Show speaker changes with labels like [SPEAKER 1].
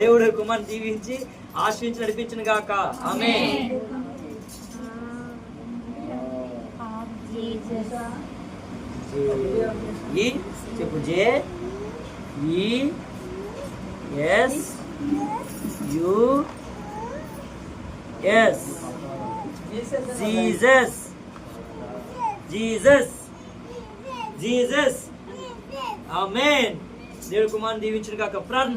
[SPEAKER 1] దేవుడు కుమార్ దీవించి ఆశ్రయించి నడిపించిన గాక. ఆమె ఈ చెప్పు J E S U S. Jesus. Jesus. Jesus. Amen. దేవుడు కుమార్ దీవించిన కాక ప్రార్థన